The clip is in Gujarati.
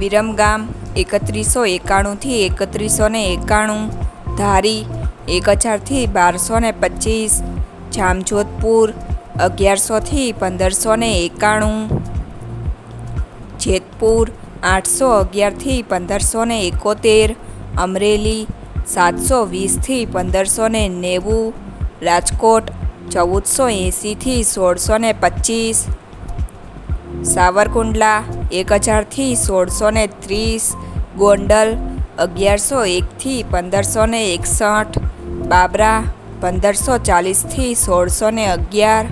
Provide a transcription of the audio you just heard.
વિરમગામ, એકત્રીસો એકાણુંથી એકત્રીસો ને એકાણું, ધારી, એક હજારથી બારસો ને પચીસ, જામજોધપુર, અગિયારસોથી પંદરસો ને એકાણું, જેતપુર, આઠસો અગિયારથી પંદરસો ને એકોતેર, અમરેલી, સાતસો વીસથી પંદરસો ને નેવું, રાજકોટ, ચૌદસો એંસીથી સોળસો ને પચીસ, સાવરકુંડલા એક હજારથી સોળસો ને ત્રીસ, ગોંડલ અગિયારસો એકથી પંદરસો ને એકસઠ, બાબરા પંદરસો ચાલીસથી સોળસો ને અગિયાર